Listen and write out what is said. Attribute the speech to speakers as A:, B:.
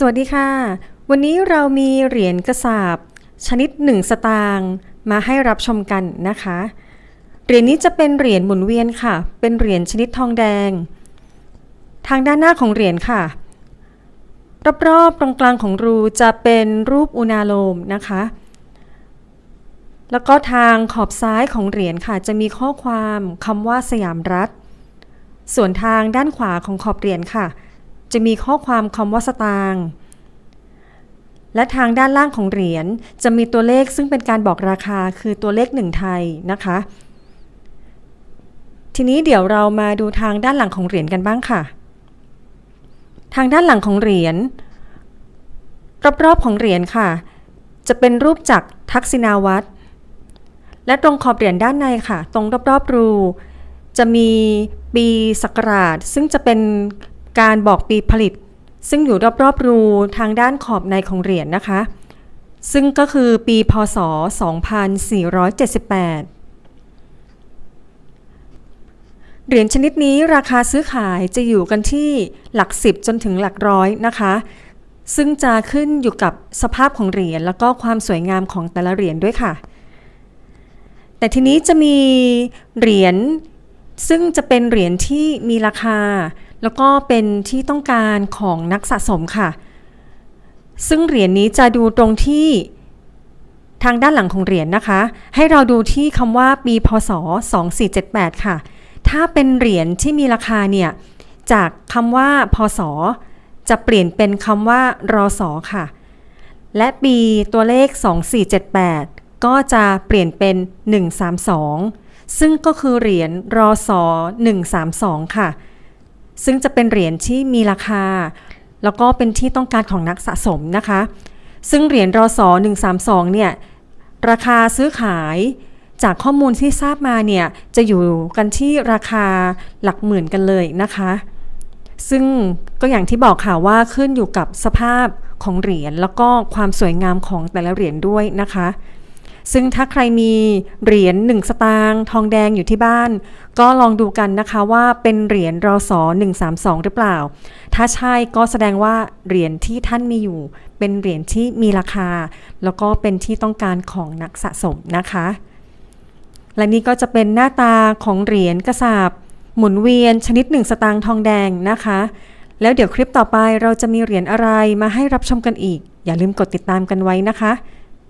A: สวัสดีค่ะ วันนี้เรามีเหรียญกระสาบชนิด 1 สตางค์มาให้รับชมกันนะคะ เหรียญนี้จะเป็นเหรียญหมุนเวียนค่ะ เป็นเหรียญชนิดทองแดง ทางด้านหน้าของเหรียญค่ะ รอบๆตรงกลางของรูจะเป็นรูปอุณาโลมนะคะ แล้วก็ทางขอบซ้ายของเหรียญค่ะ จะมีข้อความคำว่าสยามรัฐ ส่วนทางด้านขวาของขอบเหรียญค่ะ จะมีข้อความคำว่าสตางค์และทางด้านล่างของเหรียญจะมีตัวเลขซึ่งเป็นการบอกราคาคือตัวเลขหนึ่งไทยนะคะ ทีนี้เดี๋ยวเรามาดูทางด้านหลังของเหรียญกันบ้างค่ะ ทางด้านหลังของเหรียญรอบๆของเหรียญค่ะ จะเป็นรูปจักรทักษิณาวัตรและตรงขอบเหรียญด้านในค่ะ ตรงรอบๆรู จะมีปีศักราชซึ่งจะเป็น การบอกปีผลิต ซึ่งอยู่รอบๆรูทางด้านขอบในของเหรียญนะคะ ซึ่งก็คือปีพศ 2478เหรียญชนิดนี้ราคาซื้อขายจะอยู่กันที่หลักสิบจนถึงหลักร้อยนะคะ ซึ่งจะขึ้นอยู่กับสภาพของเหรียญแล้วก็ความสวยงามของแต่ละเหรียญด้วยค่ะ แต่ทีนี้จะมีเหรียญซึ่งจะเป็นเหรียญที่มีราคา แล้วก็เป็นที่ต้องการของนักสะสมค่ะ ซึ่งเหรียญนี้จะดูตรงที่ทางด้านหลังของเหรียญนะคะ ให้เราดูที่คำว่าปีพศ 2478 ค่ะ ถ้าเป็นเหรียญที่มีราคาเนี่ย จากคำว่าพศ จะเปลี่ยนเป็นคำว่ารอสอค่ะ และปีตัวเลข 2478 ก็จะเปลี่ยนเป็น 132 ซึ่งก็คือเหรียญรอสอ132 ค่ะ ซึ่งจะเป็นเหรียญที่มีราคา แล้วก็เป็นที่ต้องการของนักสะสมนะคะ ซึ่งเหรียญรอสอ132 เนี่ย ราคาซื้อขายจากข้อมูลที่ทราบมาเนี่ย จะอยู่กันที่ราคาหลักหมื่นกันเลยนะคะ ซึ่งก็อย่างที่บอกค่ะว่าขึ้นอยู่กับสภาพของเหรียญแล้วก็ความสวยงามของแต่ละเหรียญด้วยนะคะ ซึ่งถ้าใครมีเหรียญ1สตางค์ทองแดงอยู่ที่บ้าน ก็ลองดูกันนะคะว่าเป็นเหรียญรอสอ132 หรือเปล่า ถ้าใช่ก็แสดงว่าเหรียญที่ท่านมีอยู่ เป็นเหรียญที่มีราคา แล้วก็เป็นที่ต้องการของนักสะสมนะคะ และนี่ก็จะเป็นหน้าตาของเหรียญกระสาบหมุนเวียนชนิดหนึ่งสตางค์ทองแดงนะคะ แล้วเดี๋ยวคลิปต่อไปเราจะมีเหรียญอะไรมาให้รับชมกันอีก อย่าลืมกดติดตามกันไว้นะคะ